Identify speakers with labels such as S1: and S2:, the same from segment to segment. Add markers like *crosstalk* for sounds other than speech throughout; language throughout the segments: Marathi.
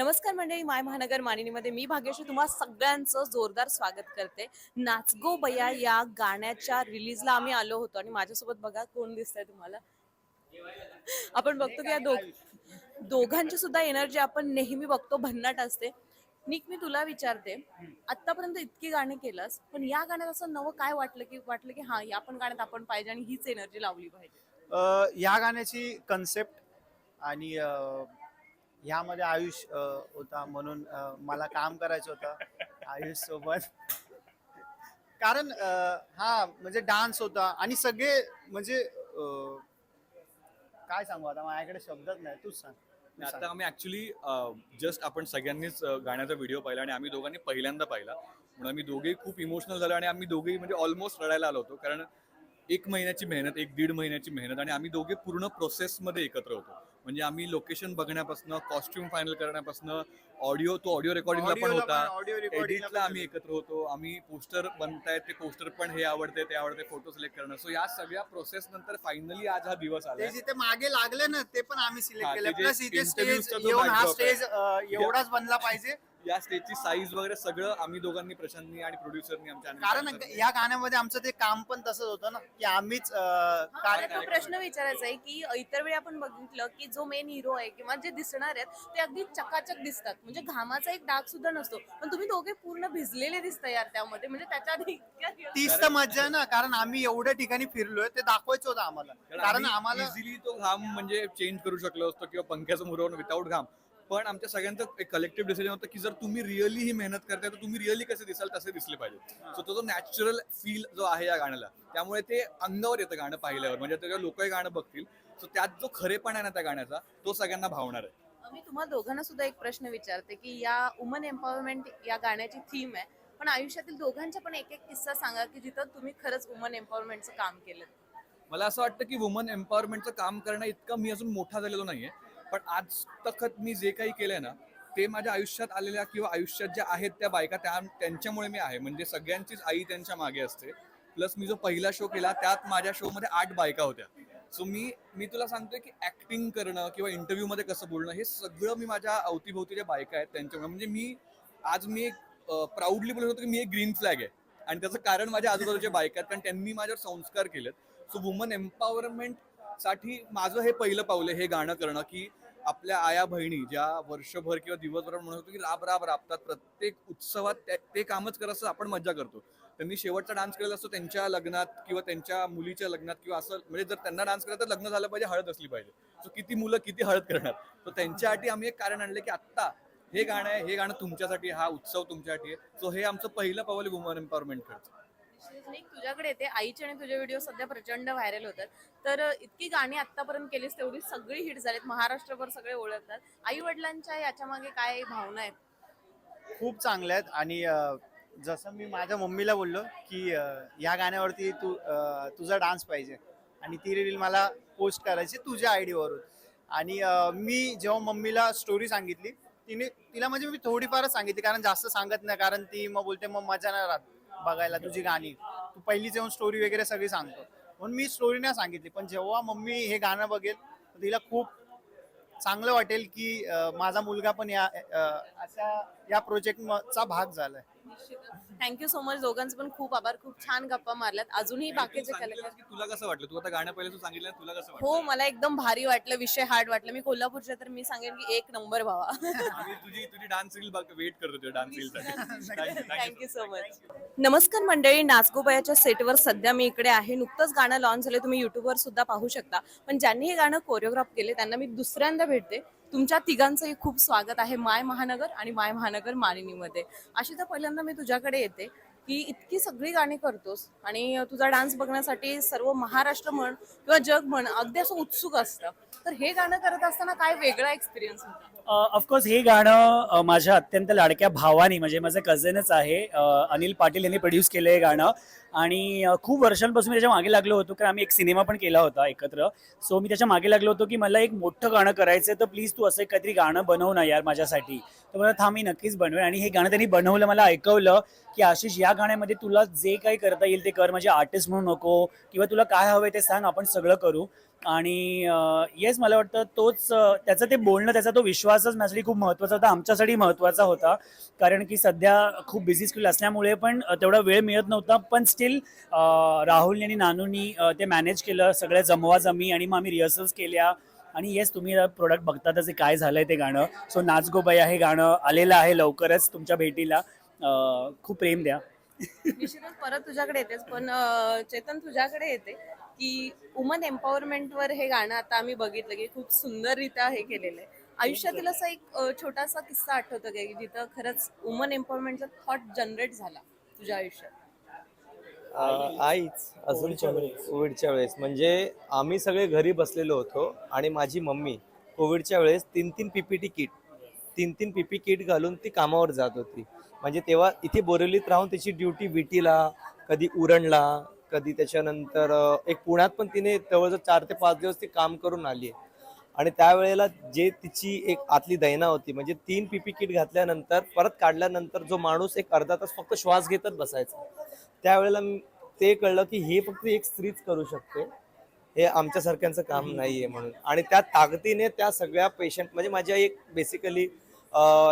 S1: नमस्कार मंडळी माय महानगर मानिनीमध्ये मी भाग्यश्री तुम्हा सगळ्यांचं जोरदार स्वागत करते. नाचगो बया या गाण्याच्या रिलीजला आम्ही आलो होतो आणि माझ्यासोबत बघा कोण दिसतंय तुम्हाला. आपण बघतो की या दोघ दोघांची सुद्धा एनर्जी आपण नेहमी बघतो भन्नाट असते. निक मी तुला विचारते आतापर्यंत इतकी गाणी केलंस पण या गाण्यात असं नवं काय वाटलं की वाटलं की हा या पण गाण्यात आपण पाहिजे आणि हीच एनर्जी लावली पाहिजे?
S2: या गाण्याची कन्सेप्ट आणि ह्यामध्ये आयुष अ, होता म्हणून अ, मला काम करायचं होतं आयुष सोबत. कारण अ, हा म्हणजे डान्स होता आणि सगळे म्हणजे अ, काय सांगू आता? माझ्याकडे शब्दच नाही. तूच सांग. तू सांग.
S3: आता आम्ही ऍक्च्युली जस्ट आपण सगळ्यांनीच अ, गाण्याचा व्हिडिओ पाहिला आणि आम्ही दोघांनी पहिल्यांदा पाहिला. म्हणून आम्ही दोघेही खूप इमोशनल झालो आणि आम्ही दोघेही म्हणजे ऑलमोस्ट रडायला आलो होतो. कारण एक महिन्याची मेहनत एक दीड महिन्याची मेहनत आणि आम्ही दोघे पूर्ण प्रोसेसमध्ये एकत्र होतो. म्हणजे आम्ही लोकेशन बघण्यापासून कॉस्ट्युम फायनल करण्यापासून ऑडिओ तो ऑडिओ रेकॉर्डिंगला पण होता. एडिटला आम्ही एकत्र होतो. आम्ही पोस्टर बनतायत ते पोस्टर पण हे आवडते ते आवडते फोटो सिलेक्ट करणं. सो या सगळ्या प्रोसेस नंतर फायनली आज हा दिवस आला
S2: जिथे मागे लागले ना ते पण आम्ही सिलेक्ट केले. प्लस इथे स्टेज हा. स्टेज एवढाच बनला पाहिजे.
S3: या स्टेजची साईज वगैरे सगळं आम्ही दोघांनी प्रशांतनी आणि प्रोड्युसरनी आमच्या
S2: कारण या गाण्यामध्ये आमचं ते काम पण तसंच होतं ना की आम्हीच अ, कार्य
S1: मला तो प्रश्न विचारायचा आहे की इतर वेळी आपण बघितलं की जो मेन हिरो आहे किंवा जे दिसणार आहेत ते अगदी चकाचक दिसतात. म्हणजे घामाचा एक डाग सुद्धा नसतो. पण तुम्ही दोघे पूर्ण भिजलेले दिसता यार त्यामध्ये. म्हणजे त्याच्या आधी इतक्या
S2: तीच तर मज्जा आहे ना कारण आम्ही एवढ्या ठिकाणी फिरलोय ते दाखवायचं होतं आम्हाला. कारण आम्हाला
S3: इझिली तो घाम म्हणजे चेंज करू शकलो असतो किंवा पंख्याचं मुरवून विदाऊट घाम. पण आमच्या सगळ्यांचं एक कलेक्टिव्ह डिसिजन होतं की जर तुम्ही रिअली ही मेहनत करताय तर तुम्ही रिअली कसे दिसाल तसे दिसले पाहिजे. सो तो जो नॅचरल फील जो आहे या गाण्याला त्यामुळे ते अंगावर येतं गाणं पाहिल्यावर. म्हणजे त्याच्या लोकही गाणं बघतील. सो त्यात जो खरेपण आहे ना त्या गाण्याचा तो सगळ्यांना भावणार आहे.
S1: मी तुम्हाला दोघांना सुद्धा एक प्रश्न विचारते की या वुमन एम्पॉवरमेंट या गाण्याची थीम आहे पण आयुष्यातील दोघांचा पण एक एक किस्सा सांगा की जिथं तुम्ही खरंच वुमन एम्पॉवरमेंटचं काम केलं.
S3: मला असं वाटतं की वुमन एम्पॉवरमेंटचं काम करणं इतकं मी अजून मोठा झालेलो नाहीये. पण आज तखत मी जे काही केलंय ना ते माझ्या आयुष्यात आलेल्या किंवा आयुष्यात ज्या आहेत त्या बायका त्या त्यांच्यामुळे मी आहे. म्हणजे सगळ्यांचीच आई त्यांच्या मागे असते. प्लस मी जो पहिला शो केला त्यात माझ्या शो मध्ये आठ बायका होत्या. सो मी मी तुला सांगतोय की ऍक्टिंग करणं किंवा इंटरव्ह्यू मध्ये कसं बोलणं हे सगळं मी माझ्या अवतीभोवती ज्या बायका आहेत त्यांच्यामुळे. म्हणजे मी आज मी एक प्राऊडली बोलत होतो की मी एक ग्रीन फ्लॅग आहे. आणि त्याचं कारण माझ्या आजूबाजूच्या बायका आहेत कारण त्यांनी माझ्यावर संस्कार केलेत. सो वुमन एम्पॉवरमेंट साठी माझं हे पहिलं पाऊल आहे हे गाणं करणं की आपल्या आया बहिणी ज्या वर्षभर किंवा दिवसभर म्हणत होतो की राब राब राबतात प्रत्येक उत्सवात ते कामच करत असतं आपण मज्जा करतो. त्यांनी शेवटचा डान्स केलेला असतो त्यांच्या लग्नात किंवा त्यांच्या मुलीच्या लग्नात किंवा असं म्हणजे जर त्यांना डान्स करायचं तर लग्न झालं पाहिजे हळद असली पाहिजे. सो किती मुलं किती हळद करणार? तर त्यांच्यासाठी आम्ही एक कारण आणले की आत्ता हे गाणं आहे हे गाणं तुमच्यासाठी हा उत्सव तुमच्यासाठी आहे. सो हे आमचं पहिलं पाऊल वुमन एम्पॉवरमेंट करतं
S1: तुझ्याकडे येते. आईचे आणि तुझे व्हिडिओ सध्या प्रचंड व्हायरल होतात. तर इतकी गाणी आतापर्यंत केलीस तेवढी सगळी हिट झालीत. महाराष्ट्रभर सगळे ओळखतात. आई वडिलांच्या याच्या मागे काय भावना आहेत?
S2: खूप चांगल्या आहेत. आणि जसं मी माझ्या मम्मीला बोललो की या गाण्यावरती तू तुझा डान्स पाहिजे. आणि ती रील मला पोस्ट करायची तुझ्या आयडीवरून वरून. आणि मी जेव्हा मम्मीला स्टोरी सांगितली तिने तिला म्हणजे मी थोडीफारच सांगितली कारण जास्त सांगत नाही कारण ती मग बोलते मग मजा नाही राहत. बघायला तुझी गाणी. तू पहिलीच येऊन स्टोरी वगैरे सगळी सांगतो. म्हणून मी स्टोरी नाही सांगितली पण जेव्हा मम्मी हे गाणं बघेल तिला खूप चांगलं वाटेल की माझा मुलगा पण या अशा या प्रोजेक्टचा भाग झालाय.
S1: Thank you so much. दोघांचं पण खूप आभार. खूप छान गप्पा मारल्यात. अजूनही बाकीचे कलाकार.
S3: तुला कसं वाटलं? तू आता गाणं पहिलं तू सांगितलं तुला कसं वाटलं?
S1: हो मला एकदम भारी वाटलं. विषय हार्ड वाटलं. मी कोल्हापूरच्या तर मी सांगेन की एक नंबर भावा.
S3: आम्ही तुझी तुझी डान्स रील वेट करतो dance reel
S1: thank you so much नमस्कार मंडळी. नाचगोबायाच्या सेटवर सध्या मी इकडे आहे. नुकतंच गाणं लॉन्च झालं तुम्ही युट्यूबवर सुद्धा पाहू शकता. पण ज्यांनी हे गाणं कोरिओग्राफ केले त्यांना मी दुसऱ्यांदा भेटते. तुमच्या तिघांचंही खूप स्वागत आहे माय महानगर आणि माय महानगर मालिनीमध्ये. अशी तर पहिल्यांदा मी तुझ्याकडे येते की इतकी सगळी गाणी करतोस आणि तुझा डान्स बघण्यासाठी सर्व महाराष्ट्र म्हण किंवा जग म्हण अगदी असं उत्सुक असतं. तर हे गाणं करत असताना काय वेगळा एक्सपिरियन्स होता?
S4: ऑफकोर्स हे गाणं माझ्या अत्यंत लाडक्या भावानी म्हणजे माझं कझनच आहे. अनिल पाटील यांनी प्रोड्यूस केलं हे गाणं. आणि खूप वर्षांपासून मी त्याच्यामागे लागलो होतो कारण आम्ही एक सिनेमा पण केला होता एकत्र. सो मी त्याच्यामागे लागलो होतो की मला एक मोठं गाणं करायचं तर प्लीज तू असं काहीतरी गाणं बनव ना यार माझ्यासाठी. तर मला थांब मी नक्कीच बनवेन. आणि हे गाणं त्यांनी बनवलं मला ऐकवलं की आशिष या गाण्यामध्ये तुला जे काही करता येईल ते कर. म्हणजे आर्टिस्ट म्हणू नको किंवा तुला काय हवंय ते सांग आपण सगळं करू. आणि येस मला वाटतं तोच त्याचं ते बोलणं त्याचा तो विश्वासच माझ्यासाठी खूप महत्त्वाचा होता आमच्यासाठी महत्त्वाचा होता. कारण की सध्या खूप बिझी स्किल असल्यामुळे पण तेवढा वेळ मिळत नव्हता. पण स्टील राहुल आणि नानूनी ते मॅनेज केलं सगळ्या जमवाजमी आणि मग आम्ही रिहर्सल्स केल्या. आणि येस तुम्ही प्रोडक्ट बघतातच हे काय झालंय ते गाणं. सो नाच गो बया हे गाणं आलेलं आहे लवकरच तुमच्या भेटीला. खूप प्रेम द्या.
S1: परत तुझ्याकडे येतेच पण चेतन तुझ्याकडे येते. की वुमन एम्पॉवरमेंटवर हे गाणं आता आम्ही बघितलं की खूप सुंदररित्या हे केलेलं आहे. आयुष्यातील असा एक अं, छोटासा किस्सा आठवतो का की जिथं खरंच वुमन एम्पॉवरमेंटचा थॉट जनरेट झाला तुझ्या आयुष्यात?
S5: अं, आईच अजून
S4: कोविडच्या
S5: पण
S4: वेळेस.
S5: कोविडच्या वेळेस. म्हणजे आम्ही सगळे घरी बसलेलो होतो आणि माझी मम्मी कोविडच्या वेळेस तीन तीन पीपीटी किट तीन तीन पीपी किट घालून ती कामावर जात होती. म्हणजे तेव्हा इथे बोरिवलीत राहून तिची ड्युटी विटीला कधी उरणला कधी त्याच्यानंतर एक पुण्यात पण तिने जवळजवळ चार ते पाच दिवस ती काम करून आली आहे. आणि त्यावेळेला जे तिची एक आतली दैना होती म्हणजे तीन पीपी किट घातल्यानंतर परत काढल्यानंतर जो माणूस एक अर्धा तास फक्त श्वास घेतच बसायचा. त्यावेळेला ते कळलं की हे फक्त एक स्त्रीच करू शकते. हे आमच्यासारख्यांचं काम नाहीये म्हणून. आणि त्या ताकदीने त्या सगळ्या पेशंट म्हणजे माझी आई एक बेसिकली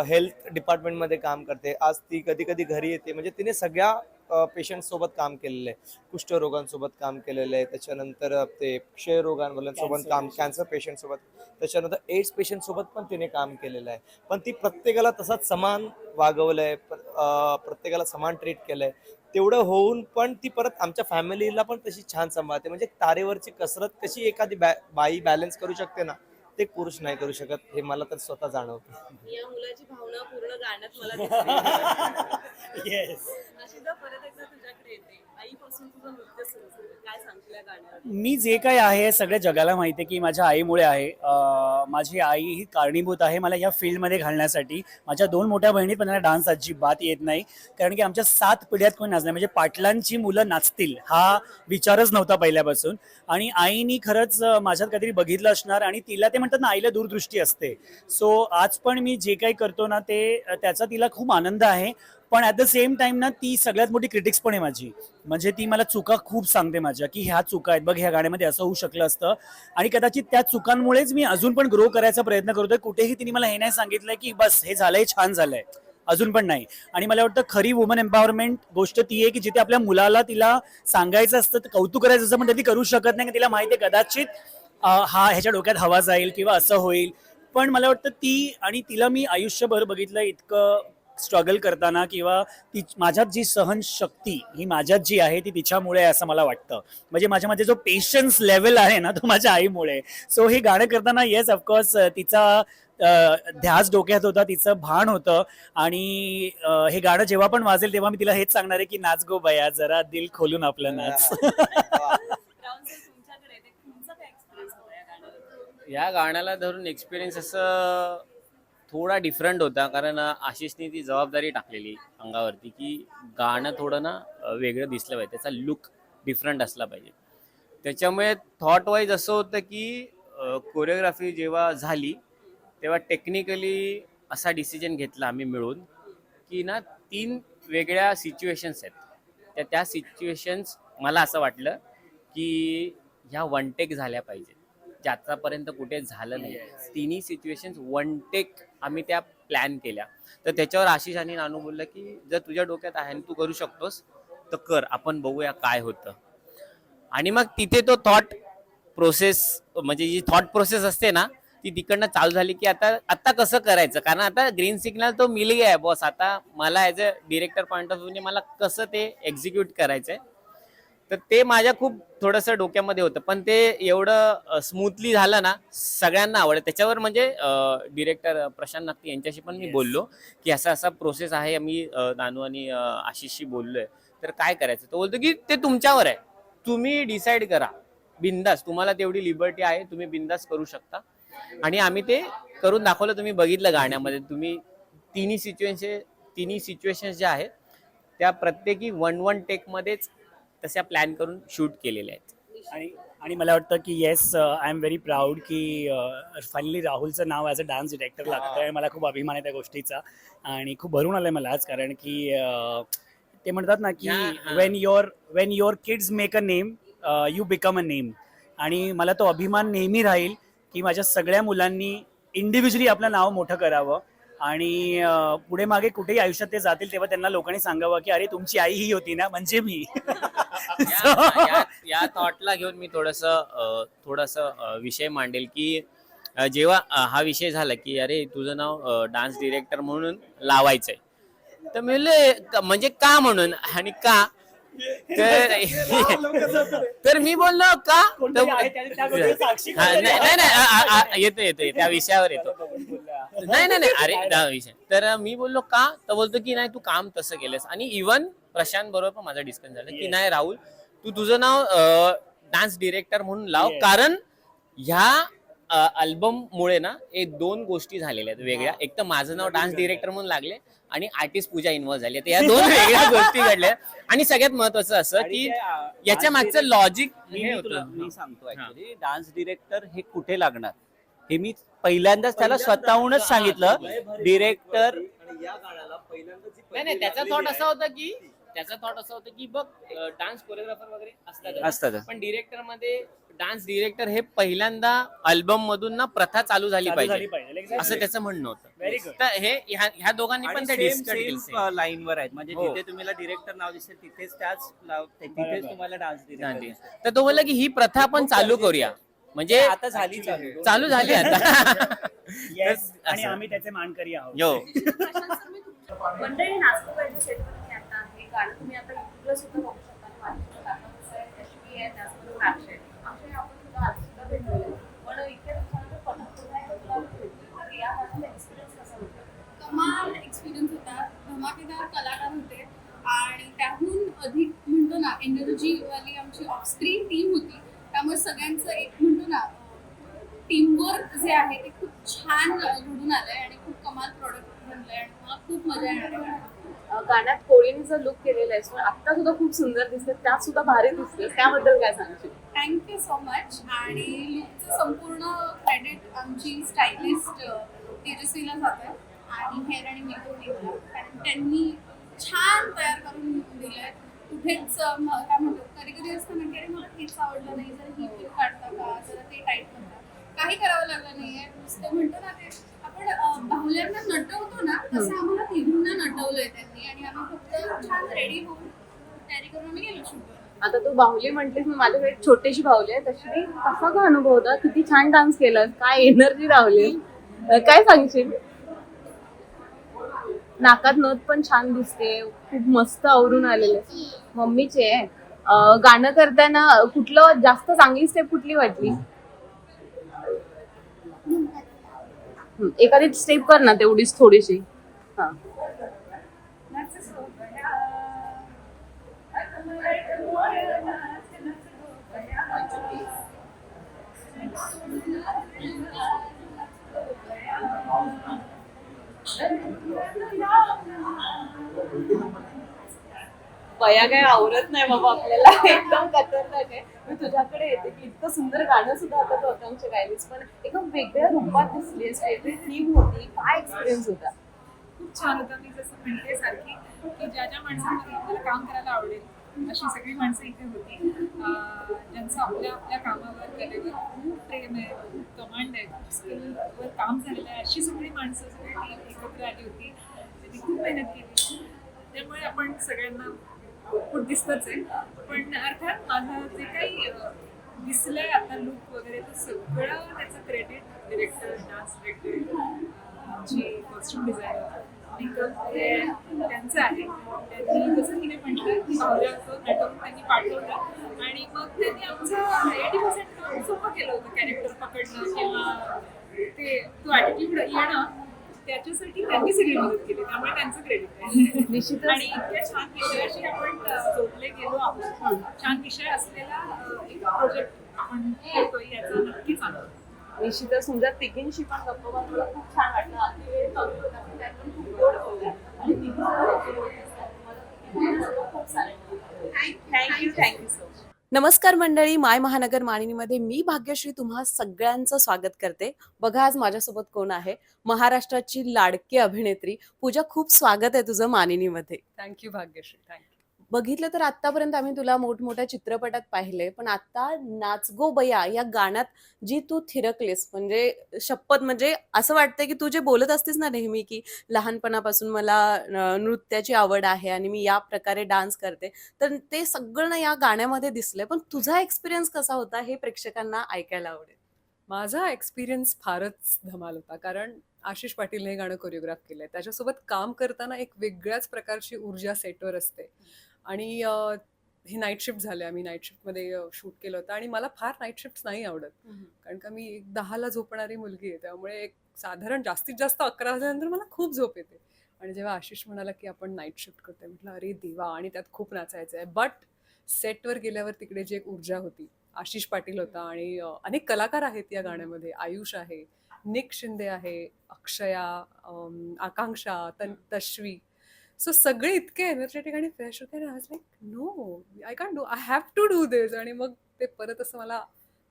S5: हेल्थ डिपार्टमेंटमध्ये काम करते. आज ती कधी कधी घरी येते. म्हणजे तिने सगळ्या पेशंट सोबत काम केलेलं आहे. कुष्ठरोगांसोबत काम केलेलं आहे. त्याच्यानंतर ते क्षयरोगांवाल्यांसोबत काम. कॅन्सर पेशंट सोबत त्याच्यानंतर एड्स पेशंट सोबत पण तिने काम केलेलं आहे. पण ती प्रत्येकाला तसाच समान वागवलंय प्र- अं, प्रत्येकाला समान ट्रीट केलंय. तेवढं होऊन पण ती परत आमच्या फॅमिलीला पण तशी छान सांभाळते. म्हणजे तारेवरची कसरत कशी एखादी बॅ- बाई बॅलन्स करू शकते ना ते पुरुष नाही करू शकत हे मला तर स्वतः जाणवतं.
S1: या मुलाची भावना पूर्ण गाण्यात मला. *laughs*
S4: येस
S1: अशी जर परत एकदा तुझ्याकडे येते आईपासून तुझं नृत्य सुरू झालं
S4: मी जे काही आहे सगळ्या जगाला माहिती आहे की माझ्या आईमुळे आहे. माझी आई ही कारणीभूत आहे मला या फील्डमध्ये घालण्यासाठी. माझ्या दोन मोठ्या बहिणी पण त्यांना डान्स अजिबात येत नाही. कारण की आमच्या सात पिढ्यात कोणी नाचणार म्हणजे पाटलांची मुलं नाचतील हा विचारच नव्हता पहिल्यापासून. आणि आईनी खरंच माझ्यात काहीतरी बघितलं असणार आणि तिला ते म्हणतात ना आईला दूरदृष्टी असते. सो आज पण मी जे काही करतो ना ते त्याचा तिला खूप आनंद आहे. पण ॲट द सेम टाइम ना ती सगळ्यात मोठी क्रिटिक्स पण आहे माझी. म्हणजे ती मला चुका खूप सांगते माझी माझ्या की ह्या चुका आहेत. बघ ह्या गाण्यामध्ये असं होऊ शकलं असतं. आणि कदाचित त्या चुकांमुळेच मी अजून पण ग्रो करायचा प्रयत्न करतोय. कुठेही तिने मला हे नाही सांगितलंय की बस हे झालंय छान झालंय. अजून पण नाही. आणि मला वाटतं खरी वुमन एम्पॉवरमेंट गोष्ट ती आहे की जिथे आपल्या मुलाला तिला सांगायचं असतं तर कौतुक करायचं असतं पण ती करू शकत नाही तिला माहिती आहे कदाचित हा ह्याच्या डोक्यात हवा जाईल किंवा असं होईल. पण मला वाटतं ती आणि तिला मी आयुष्यभर बघितलं इतकं स्ट्रगल करताना किंवा ती माझ्यात जी सहनशक्ती ही माझ्यात जी आहे ती तिच्यामुळे आहे असं मला वाटतं. म्हणजे माझ्यामध्ये जो पेशन्स लेवल आहे ना तो माझ्या आईमुळे. सो हे गाणं करताना येस ऑफकोर्स तिचा ध्यास डोक्यात होता तिचं भान होतं. आणि हे गाणं जेव्हा पण वाजेल तेव्हा मी तिला हेच सांगणार आहे की नाच गो बया जरा दिल खोलून आपलं नाच.
S1: या
S6: गाण्याला धरून एक्सपिरियन्स असं थोडा डिफरंट होता कारण आशिषने ती जबाबदारी टाकलेली अंगावरती की गाणं थोडं ना वेगळं दिसलं पाहिजे त्याचा लुक डिफरंट असला पाहिजे. त्याच्यामुळे थॉट वाईज असं होतं की कोरिओग्राफी जेव्हा झाली तेव्हा टेक्निकली असा डिसिजन घेतला आम्ही मिळून की ना तीन वेगळ्या सिच्युएशन्स आहेत. त्या त्या सिच्युएशन्स मला असं वाटलं की ह्या वन टेक झाल्या पाहिजेत. जे आतापर्यंत कुठे झालं नाही. तिन्ही सिच्युएशन्स वन टेक आम्ही त्या प्लॅन केल्या. तर त्याच्यावर आशिष आणि नानू बोललं की जर तुझ्या डोक्यात आहे आणि तू करू शकतोस तर कर. आपण बघूया काय होतं. आणि मग तिथे तो थॉट प्रोसेस म्हणजे जी थॉट प्रोसेस असते ना ती तिकडनं चालू झाली की आता आता कसं करायचं? कारण आता ग्रीन सिग्नल तो मिल आहे बॉस आता मला as a director point of व्ह्यूने मला कसं ते एक्झिक्यूट करायचं आहे तर ते माझ्या खूप थोडंसं डोक्यामध्ये होतं. पण ते एवढं स्मूथली झालं ना सगळ्यांना आवडलं. त्याच्यावर म्हणजे डिरेक्टर प्रशांत नक्ती यांच्याशी पण मी. बोललो की असा असा प्रोसेस आहे. मी नानू आणि आशिषशी बोललोय. तर काय करायचं? तो बोलतो की ते तुमच्यावर आहे. तुम्ही डिसाईड करा. बिंदास. तुम्हाला तेवढी लिबर्टी आहे. तुम्ही बिंदास करू शकता. आणि आम्ही ते करून दाखवलं. तुम्ही बघितलं गाण्यामध्ये. तुम्ही तिन्ही सिच्युएशन तिन्ही सिच्युएशन ज्या आहेत त्या प्रत्येकी वन वन टेकमध्येच तशा प्लॅन करून शूट केलेल्या आहेत.
S4: आणि आणि मला वाटतं की yes I am very proud की फायनली राहुलचं नाव ॲज अ डान्स डिरेक्टर लागतं आहे मला खूप अभिमान आहे त्या गोष्टीचा. आणि खूप भरून आलं मला आज कारण की अं, ते म्हणतात ना की. When your when your kids make a name you become a name आणि मला तो अभिमान नेहमी राहील की माझ्या सगळ्या मुलांनी इंडिव्हिज्युअली आपलं नाव मोठं करावं. आणि अं, पुढे मागे कुठेही आयुष्यात ते जातील तेव्हा त्यांना लोकांनी सांगावं की अरे तुमची आई ही होती ना म्हणजे मी. *laughs*
S6: या- या- या थॉटला घेऊन मी थोडस थोडस विषय मांडेल की अ, जेव्हा अ, हा विषय झाला की अरे तुझं नाव डान्स डिरेक्टर म्हणून लावायचंय. तर मी म्हणले, "क- म्हणजे का म्हणून? आणि का? तर *laughs* तर मी बोललो का?
S4: कोणतरी
S6: तर-
S4: आहे त्याने त्या गोष्टीला साक्षी
S6: हा, नाही नाही नाही, आ- आ- आ- येतो येतो त्या विषयावर येतो. नाही नाही नाही अरे विषय. तर मी बोललो का? तर बोलतो की नाही तू काम तसं केलंस. आणि इवन प्रशांत बरोबर पण माझं डिस्कशन झालं. की. नाही राहुल तू तुझं नाव डान्स डिरेक्टर म्हणून लाव. कारण ह्या अल्बम मुळे ना एक दोन गोष्टी झालेल्या आहेत वेगळ्या. एक तर माझं नाव डान्स डिरेक्टर म्हणून लागले आणि आर्टिस्ट पूजा इन्व्हॉल्व झाली. तर या दोन *laughs* वेगळ्या गोष्टी घडल्या. आणि सगळ्यात महत्वाचं असं की याच्या मागचं लॉजिक
S7: मी
S6: हे
S7: मी तुला
S6: होतं
S7: मी सांगतो ऍक्च्युली डान्स डिरेक्टर हे कुठे लागणार? हे मी पहिल्यांदाच त्याला स्वतःहूनच सांगितलं. डिरेक्टर
S5: या गाण्याला पहिल्यांदा जी
S6: नाही नाही त्याचा थॉट असा होता की त्याचा थॉट असा होता की बघ डान्स कोरिओग्राफर वगैरे असतात.
S7: असतात.
S6: पण डिरेक्टरमध्ये डान्स डिरेक्टर हे पहिल्यांदा अल्बम मधून ना प्रथा चालू झाली पाहिजे. असं त्याचं म्हणणं होतं. तर हे ह्या दोघांनी पण ते डिस्कस केलं
S7: लाईन वर आहेत. म्हणजे
S6: हो.
S7: जिथे तुम्हाला डिरेक्टर नाव दिसेल तिथेच त्याच तिथेच तुम्हाला डान्स
S6: तर तो बोलला की ही प्रथा आपण चालू करूया. म्हणजे
S7: आता झाली चालू.
S6: झाली आता. *laughs*
S4: येस *laughs* आणि. आम्ही त्याचे मानकरी आहोत. *laughs*
S1: मंडळी गाणं तुम्ही आता युट्यूबला सुद्धा बघू शकता माझ्या माझ्यासोबत आता कसं आहे यशवी आहे त्याचबरोबर अक्षय अक्षय आपण सुद्धा आज सुद्धा भेटलेलो पण इतक्या दिवसानंतर पन्नास पुन्हा एकदा तुला भेटली. तर या गाण्याचा एक्सपिरियन्स कसा होता?
S8: कमाल एक्सपिरियन्स होता. धमाकेदार कलाकार होते. आणि त्याहून अधिक म्हणतो ना एनर्जी वाली आमची ऑफस्क्रीन टीम होती. त्यामुळे सगळ्यांचं एक म्हणतो ना टीमवर्क जे आहे ते खूप छान घडून आलंय आणि खूप कमाल प्रोडक्ट बनलंय आणि मला खूप मजा येणार आहे. गाण्यात.
S1: कोळीने जर लुक केलेलं आहे. पण आता सुद्धा खूप सुंदर दिसते त्यात सुद्धा भारी दिसते त्याबद्दल काय सांगशील
S8: थँक्यू सो मच आणि लुकचं संपूर्ण क्रेडिट आमची स्टायलिस्ट तेजस्वीला जातं आणि हेअर आणि मेकअप टीमला कारण त्यांनी छान तयार करून दिलंय. कुठेच काय म्हणतो कधी कधी असतं ना की अरे मला हेच आवडलं नाही. जर ही पिन काढता का? जरा ते टाईट करता काही करावं लागलं नाहीये. नुसतं म्हणतो ना ते आपण बाहुल्यांना नटवतो ना तसं आम्हाला तिघूंना नटवलंय त्यांनी. आणि आम्ही फक्त छान रेडी होऊन तयारी करून आम्ही गेलो शूटवर.
S1: आता तू बाहुली म्हटलीस मी माझ्याकडे एक छोटीशी बाहुली आहे. तशी कसा का अनुभव होता किती छान डान्स केला काय एनर्जी अं, काय सांगशील? नाकात नथ पण छान दिसते. खूप मस्त आवरून आलेले. मम्मीचे आहे. अं, गाणं करताना कुठलं जास्त चांगली स्टेप कुठली वाटली हं, एखादी स्टेप कर ना तेवढीच थोडीशी. हा. बया काय आवरत नाही बाबा आपल्याला. एकदम खतरनाक आहे. मी तुझ्याकडे येते की इतकं सुंदर गाणं सुद्धा आता तू आकांक्षा गायलीस पण एकदम वेगळ्या रूपात दिसलीस वेगळी थीम होती. काय एक्सपिरियन्स होता?
S9: खूप छान होतं. मी जसं म्हणते सारखी की ज्या ज्या माणसांमध्ये आपल्याला काम करायला आवडेल अशी सगळी माणसं इथे होती. ज्यांचं आपल्या आपल्या कामावर कलेवर खूप प्रेम आहे खूप कमांड आहे खूप स्किलवर काम झालेलं आहे अशी सगळी माणसं सगळी टीम एकत्र आली होती. त्यांनी खूप मेहनत केली. त्यामुळे आपण सगळ्यांना खूप दिसतच आहे. पण अर्थात माझं जे काही दिसलंय आता लुक वगैरे तर सगळं त्याचं क्रेडिट डिरेक्टर डान्स डिरेक्टर आमची कॉस्ट्युम डिझायनर मेकअप हे त्यांचं आहे. त्यांनी जसं तिने म्हटलं की भावल्या असं नटवून त्यांनी पाठवलं. आणि मग त्यांनी आमचं एटी पर्सेंट सोपं केलं होतं कॅरेक्टर पकडणं किंवा ते तो ॲटिट्यूड येणं. त्याच्यासाठी त्यांनी सगळी मदत केली. त्यामुळे त्यांचं क्रेडिट आहे.
S1: निश्चितच.
S9: आणि इतक्या छान विषयाशी आपण जोडले गेलो आहोत. छान विषय असलेला एक प्रोजेक्ट आपण करतोय याचा नक्कीच आनंद
S1: निश्चितच. तुमच्या तिघींशी पण गप्पा मारून मला खूप छान वाटलं. वेळ कमी होता पण त्यात पण खूप गोड बोलल्या आणि तिघी खूप चालेल थँक्यू थँक्यू सो मच नमस्कार मंडळी माय महानगर मानिनीमध्ये मी भाग्यश्री तुम्हा सगळ्यांचं स्वागत करते. बघा आज माझ्यासोबत कोण आहे? महाराष्ट्राची लाडकी अभिनेत्री. पूजा खूप स्वागत आहे तुझं मानिनीमध्ये.
S9: थँक्यू भाग्यश्री. थँक्यू
S1: बघितलं तर आतापर्यंत आम्ही तुला मोठमोठ्या चित्रपटात पाहिले पण आता नाच गो बया या गाण्यात जी तू थिरकलेस म्हणजे शपथ म्हणजे असं वाटतंय की तू जे बोलत असतेस ना नेहमी की लहानपणापासून मला नृत्याची आवड आहे आणि मी या प्रकारे डान्स करते तर ते सगळं ना या गाण्यामध्ये दिसलंय. पण तुझा एक्सपिरियन्स कसा होता हे प्रेक्षकांना ऐकायला आवडेल.
S10: माझा एक्सपिरियन्स फारच धमाल होता कारण आशिष पाटील हे गाणं कोरिओग्राफ केलंय. त्याच्यासोबत काम करताना एक वेगळ्याच प्रकारची ऊर्जा सेटवर असते. आणि हे नाईट शिफ्ट झाले आम्ही. नाईट शिफ्टमध्ये शूट केलं होतं आणि मला फार नाईट शिफ्ट नाही आवडत. कारण का मी एक दहाला झोपणारी मुलगी आहे. त्यामुळे एक साधारण जास्तीत जास्त अकरा वाजल्यानंतर मला खूप झोप येते. आणि जेव्हा आशिष म्हणाला की आपण नाईट शिफ्ट करतोय म्हटलं अरे देवा! आणि त्यात खूप नाचायचं आहे बट सेटवर गेल्यावर तिकडे जी एक ऊर्जा होती आशिष पाटील होता आणि अनेक कलाकार आहेत या गाण्यामध्ये. आयुष आहे निक शिंदे आहे अक्षया आकांक्षा तन तश्वी सो सगळे इतके एनर्जेटिक आणि फ्रेश होते ना. Like no I can do I have to do this आणि मग ते परत असं मला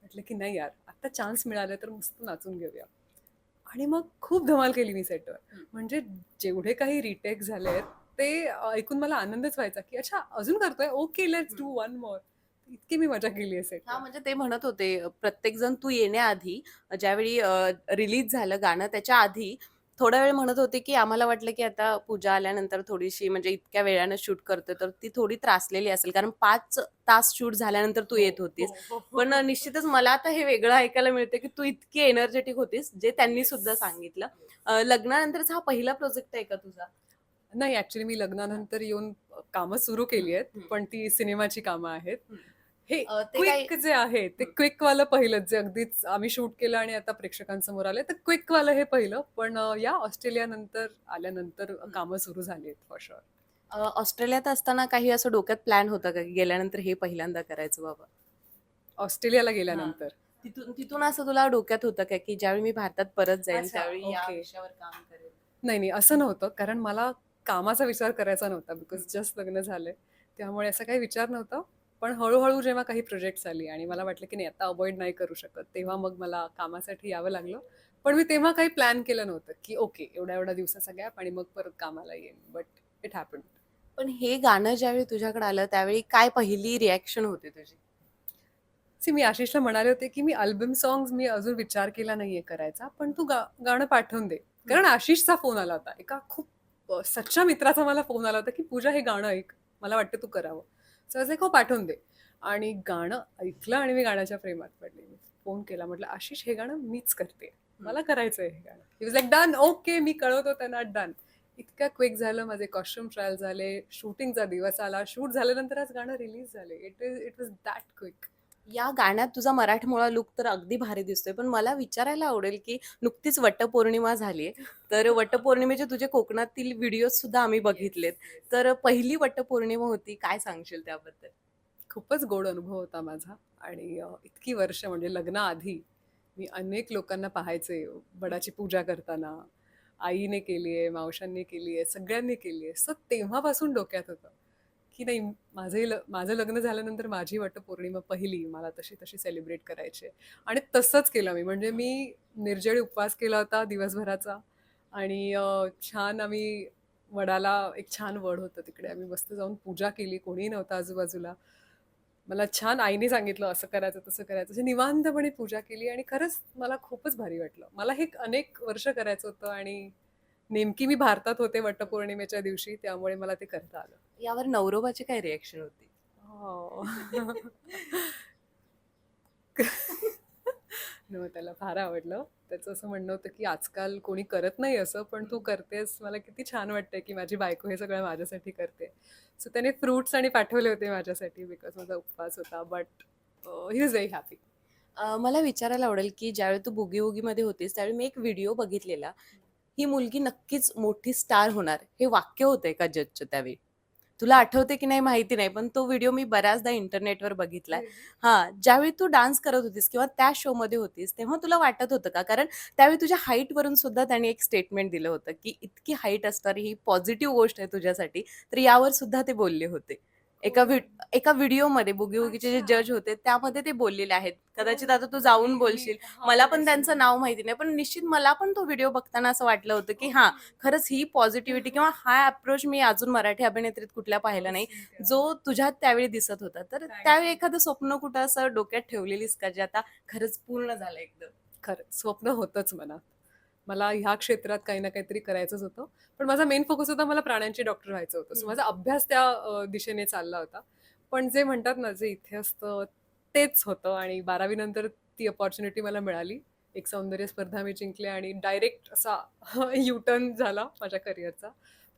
S10: म्हटलं की नाही यार आत्ता चान्स मिळाला तर मस्त नाचून घेऊया. आणि मग खूप धमाल केली मी सेटवर म्हणजे जेवढे काही रिटेक झाले आहेत ते ऐकून मला आनंदच व्हायचा की अच्छा अजून करतोय? Okay let's do one more इतकी मी मजा केली सेट
S1: हा म्हणजे ते म्हणत होते प्रत्येक जण तू येण्याआधी ज्यावेळी रिलीज झालं गाणं त्याच्या आधी थोडा वेळ म्हणत होते की आम्हाला वाटलं की आता पूजा आल्यानंतर थोडीशी म्हणजे इतक्या वेळानं शूट करते तर ती थोडी त्रासलेली असेल. कारण पाच तास शूट झाल्यानंतर तू येत होतीस. पण निश्चितच मला आता हे वेगळं ऐकायला मिळते की तू इतकी एनर्जेटिक होतीस जे त्यांनी सुद्धा सांगितलं. लग्नानंतरचा हा पहिला प्रोजेक्ट आहे का तुझा?
S10: नाही ऍक्च्युली मी लग्नानंतर येऊन कामं सुरू केली आहेत. पण ती सिनेमाची कामं आहेत. हे क्विक जे आहे ते क्विक वालं पहिलं जे अगदीच आम्ही शूट केलं आणि आता प्रेक्षकांसमोर आले तर क्विक वालं हे पहिलं. पण या ऑस्ट्रेलिया नंतर आल्यानंतर कामं सुरू झाली आहेत फॉर शुअर
S1: ऑस्ट्रेलियात असताना काही असं डोक्यात प्लॅन होतं का? गेल्यानंतर हे पहिल्यांदा करायचं बाबा?
S10: ऑस्ट्रेलियाला गेल्यानंतर.
S1: तिथून तिथून असं तुला डोक्यात होतं का की ज्यावेळी मी भारतात परत
S10: अच्छा,
S1: त्यावेळी या
S10: ओके.
S1: विषयावर काम करेन
S10: नाही नाही असं नव्हतं. कारण मला कामाचा विचार करायचा नव्हता बिकॉज जस्ट लग्न झालंय. त्यामुळे असा काही विचार नव्हता. पण हळूहळू जेव्हा काही प्रोजेक्ट्स आली आणि मला वाटलं की नाही आता अवॉइड नाही करू शकत तेव्हा मग मला कामासाठी यावं लागलं. पण मी तेव्हा काही प्लॅन केलं नव्हतं की ओके एवढ्या एवढ्या दिवसाचा गॅप आणि मग परत कामाला येईन. बट इट हॅपन
S1: पण हे गाणं ज्यावेळी तुझ्याकडे आलं त्यावेळी काय पहिली रिॲक्शन होती तुझी?
S10: सी मी आशिषला म्हणाले होते की मी अल्बम सॉंग्स मी अजून विचार केला नाहीये करायचा पण तू गा गाणं पाठवून दे. कारण आशिषचा फोन आला होता. एका खूप सच्च्या मित्राचा मला फोन आला होता की पूजा हे गाणं ऐक. मला वाटतं तू करावं. सो आज हो पाठवून दे. आणि गाणं ऐकलं आणि मी गाण्याच्या प्रेमात पडले. मी फोन केला म्हटलं आशिष हे गाणं मीच करते. मला करायचं आहे हे गाणं. वॉज लाईक डन ओके मी कळवतो त्यांना. डन इतक्या क्विक झालं. माझे कॉस्ट्युम ट्रायल झाले. शूटिंगचा दिवस आला. शूट झाल्यानंतर आज गाणं रिलीज झाले. It is it was that quick
S1: या गाण्यात तुझा मराठमोळा लुक तर अगदी भारी दिसतोय. पण मला विचारायला आवडेल की नुकतीच वटपौर्णिमा झाली तर *laughs* वटपौर्णिमेचे तुझे कोकणातील व्हिडिओ सुद्धा आम्ही बघितलेत. तर पहिली वटपौर्णिमा होती काय सांगशील त्याबद्दल?
S10: खूपच गोड अनुभव होता माझा. आणि इतकी वर्ष म्हणजे लग्नाआधी मी अनेक लोकांना पाहायचे बडाची पूजा करताना. आईने केली आहे मावशांनी केली आहे सगळ्यांनी केली आहे. सो तेव्हापासून डोक्यात होतं. की नाही माझे ल माझं लग्न झाल्यानंतर माझी वटपौर्णिमा पहिली मला तशी तशी सेलिब्रेट करायची आहे. आणि तसंच केलं मी. म्हणजे मी निर्जळी उपवास केला होता दिवसभराचा आणि छान आम्ही वडाला एक छान वड होतं तिकडे. आम्ही मस्त जाऊन पूजा केली. कोणीही नव्हतं आजूबाजूला. मला छान आईने सांगितलं असं करायचं तसं करायचं. अशी निवांतपणे पूजा केली आणि खरंच मला खूपच भारी वाटलं. मला हे अनेक वर्ष करायचं होतं आणि नेमकी मी भारतात होते वटपौर्णिमेच्या दिवशी त्यामुळे मला ते करता आलं.
S1: यावर नवरोबाची काय रिॲक्शन होती? *laughs*
S10: न त्याला फार आवडलं. त्याचं असं म्हणणं होतं की आजकाल कोणी करत नाही असं पण तू करतेस मला किती छान वाटतंय की माझी बायको हे सगळं माझ्यासाठी करते. सो त्याने फ्रुट्स आणि पाठवले होते माझ्यासाठी बिकॉज माझा उपवास होता but he is very happy
S1: मला विचारायला आवडेल की ज्यावेळी तू बुगी वुगीमध्ये होतीस त्यावेळी मी एक व्हिडिओ बघितलेला. ही मुलगी नक्कीच मोठी स्टार होणार. हे वाक्य होतंय का जजचं त्यावेळी. तुला आठवते की नाही माहिती नाही पण तो व्हिडिओ मी बऱ्याचदा इंटरनेटवर बघितलाय. हा ज्यावेळी तू डान्स करत होतीस किंवा त्या शो मध्ये होतीस तेव्हा तुला वाटत होतं का? कारण त्यावेळी तुझ्या हाईट वरून सुद्धा त्यांनी एक स्टेटमेंट दिलं होतं की इतकी हाईट असणारी ही पॉझिटिव्ह गोष्ट आहे तुझ्यासाठी तर यावर सुद्धा ते बोलले होते. एका व्हि- एका व्हिडिओमध्ये बुगी बुगीचे जे जज होते त्यामध्ये ते बोललेले आहेत. कदाचित आता तू जाऊन बोलशील. मला पण त्यांचं नाव माहिती नाही पण निश्चित मला पण तो व्हिडिओ बघताना असं वाटलं होतं की हा खरंच ही पॉझिटिव्हिटी किंवा हा अप्रोच मी अजून मराठी अभिनेत्रीत कुठल्या पाहिला नाही जो तुझ्यात त्यावेळी दिसत होता. तर त्यावेळी एखादं स्वप्न कुठं असं डोक्यात ठेवलेलीस का जे आता खरंच पूर्ण झालं एकदम?
S10: खरंच. स्वप्न होतंच मनात मला ह्या क्षेत्रात काही ना काहीतरी करायचंच होतं. पण माझा मेन फोकस होता मला प्राण्यांची डॉक्टर व्हायचं होतं. सो माझा अभ्यास त्या दिशेने चालला होता. पण जे म्हणतात ना जे इथे असतं तेच होतं आणि बारावी नंतर ती अपॉर्च्युनिटी मला मिळाली. एक सौंदर्य स्पर्धा मी जिंकले आणि डायरेक्ट असा *laughs* युटर्न झाला माझ्या करिअरचा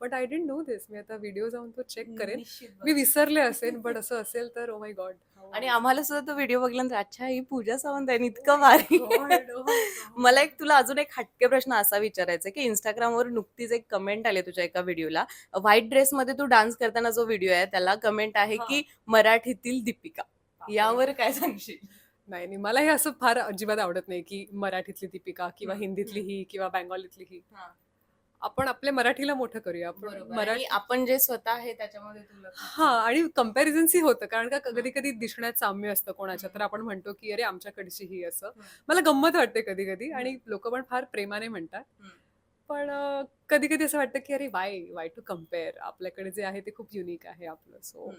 S10: but I didn't know this मी आता व्हिडिओ जाऊन तो चेक करेन. मी. विसरले *laughs* असेल बट असं असेल तर ओ माय गॉड
S1: आणि आम्हाला सुद्धा तो व्हिडिओ बघल्यानंतर अच्छा ही पूजा सावंत आहे आणि इतकं भारी. *laughs* मला एक तुला अजून एक हटके प्रश्न असा विचारायचा आहे की इंस्टाग्रामवर नुकतीच एक कमेंट आली तुझ्या एका व्हिडिओला व्हाईट ड्रेसमध्ये तू डान्स करताना जो व्हिडिओ आहे त्याला कमेंट आहे की मराठीतील दीपिका. यावर काय सांगशील?
S10: नाही नाही मला हे असं फार अजिबात आवडत नाही की मराठीतली दीपिका किंवा हिंदीतली ही किंवा बेंगॉलीतली ही.
S1: हा.
S10: आपण आपल्या मराठीला मोठं करूया. आपण मराठी
S1: आपण जे स्वतः आहे त्याच्यामध्ये
S10: हा आणि कम्पॅरिझन्स होतं कारण का कधी कधी दिसण्यात साम्य असतं कोणाच्या. तर आपण म्हणतो की अरे आमच्याकडची ही असं. मला गंमत वाटते कधी कधी आणि लोक पण फार प्रेमाने म्हणतात. पण कधी कधी असं वाटतं की अरे वाय वाय टू कंपेअर आपल्याकडे जे आहे ते खूप युनिक आहे आपलं. सो.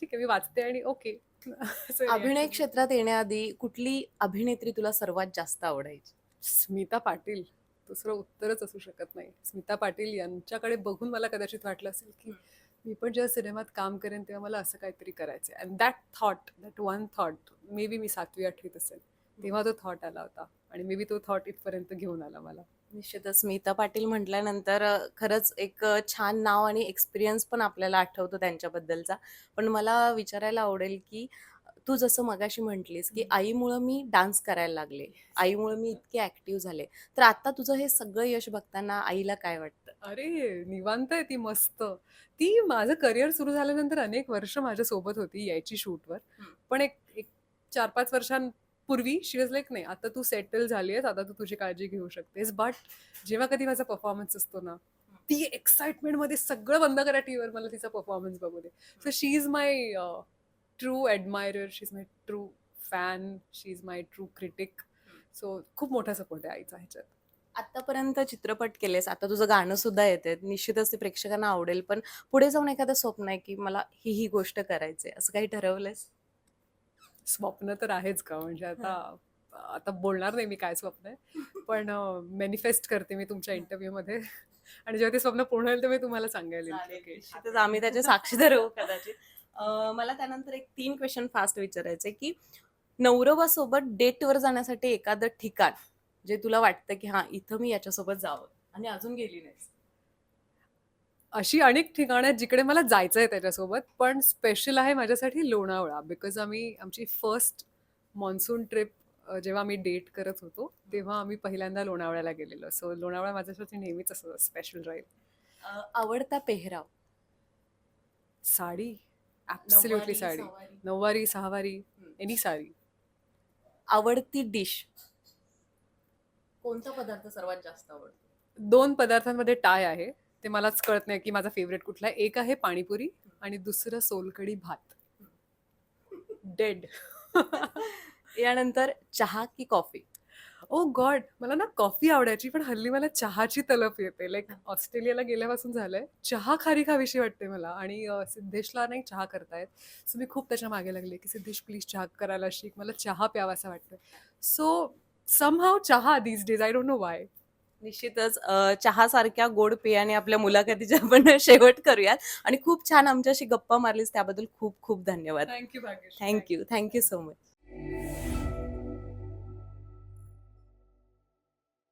S10: ठीक आहे मी वाचते आणि ओके *laughs*
S1: अभिनय क्षेत्रात येण्याआधी कुठली अभिनेत्री तुला सर्वात जास्त आवडायची?
S10: स्मिता पाटील. दुसरं उत्तरच असू शकत नाही. स्मिता पाटील यांच्याकडे बघून मला कदाचित वाटलं असेल की मी पण जेव्हा सिनेमात काम करेन तेव्हा मला असं काहीतरी करायचं and that thought that one thought maybe मी सातवी आठवीत असेल. तेव्हा तो थॉट आला होता. आणि मे बी तो थॉट इथपर्यंत घेऊन आला मला.
S1: निश्चितच स्मिता पाटील म्हटल्यानंतर खरंच एक छान नाव आणि एक्सपिरियन्स पण आपल्याला आठवतो त्यांच्याबद्दलचा. पण मला विचारायला आवडेल की तू जसं मगाशी म्हटलीस की आईमुळं मी डान्स करायला लागले. आईमुळं मी इतके ऍक्टिव्ह झाले. तर आता तुझं हे सगळं यश बघताना आईला काय वाटतं?
S10: अरे निवांत आहे ती मस्त. ती माझं करिअर सुरू झाल्यानंतर अनेक वर्ष माझ्या सोबत होती यायची शूटवर. पण एक एक चार पाच वर्षांपूर्वी शी वॉज लाईक नाही आता तू सेटल झाली आहेस आता तू तुझी काळजी घेऊ शकतेस. बट जेव्हा कधी माझा परफॉर्मन्स असतो ना ती एक्साइटमेंटमध्ये सगळं बंद करा टीव्हीवर मला तिचा परफॉर्मन्स बघू दे. So she is my true admirer she is my true fan she is my true critic so खूप मोठा सपोर्ट आहे आईचा ह्याच्यात.
S1: आतापर्यंत चित्रपट केलेस आता तुझं गाणं सुद्धा येते निश्चितच ते प्रेक्षकांना आवडेल पण पुढे जाऊन एखादं स्वप्न आहे की मला ही ही गोष्ट करायची आहे. असं काही ठरवलंयस
S10: स्वप्न तर आहेच का म्हणजे आता आता बोलणार नाही मी काय स्वप्न आहे पण मॅनिफेस्ट करते मी तुमच्या इंटरव्ह्यू मध्ये आणि जेव्हा ते स्वप्न पूर्ण होईल तेव्हा मी तुम्हाला सांगायला
S1: आम्ही त्याचे साक्षीदार कदाचित. मला त्यानंतर एक तीन क्वेश्चन फास्ट विचारायचे की नवरवासोबत डेटवर जाण्यासाठी एखादं ठिकाण जे तुला वाटतं की हा इथं मी याच्यासोबत जावं आणि अजून गेली नाही.
S10: अशी अनेक ठिकाणं आहेत जिकडे मला जायचं आहे त्याच्यासोबत पण स्पेशल आहे माझ्यासाठी लोणावळा बिकॉज आम्ही आमची फर्स्ट मॉन्सून ट्रिप जेव्हा आम्ही डेट करत होतो तेव्हा आम्ही पहिल्यांदा लोणावळ्याला गेलेलो. सो लोणावळा माझ्यासाठी नेहमीच असं स्पेशल राहील.
S1: आवडता पेहराव.
S10: साडी. ॲब्सल्युटली साडी. नऊवारी सहावारी
S1: हम्म.
S10: एनी साडी.
S1: आवडती डिश कोणता पदार्थ सर्वात जास्त आवडतो?
S10: दोन पदार्थांमध्ये टाय आहे. ते मलाच कळत नाही की माझा फेवरेट कुठला आहे. एक आहे पाणीपुरी आणि दुसरं सोलकडी भात. डेड *laughs*
S1: यानंतर चहा की कॉफी
S10: ओ गॉड मला ना कॉफी आवडायची पण हल्ली मला चहाची तलप येते. लाईक ऑस्ट्रेलियाला गेल्यापासून झालंय. चहा खारी खावीशी वाटते मला. आणि अं, सिद्धेशला नाही चहा करतायत. सो मी खूप त्याच्यामागे लागले की सिद्धेश प्लीज चहा करायला शिक. मला चहा प्यावासा वाटतोय. सो समहाव चहा these days I don't know why
S1: निश्चितच अ, चहासारख्या गोड पेयाने आपल्या मुलाखतीच्या आपण शेवट करूयात. आणि खूप छान आमच्याशी गप्पा मारलीस. त्याबद्दल खूप खूप धन्यवाद.
S10: Thank you Bhagyashree.
S1: Thank you thank you so much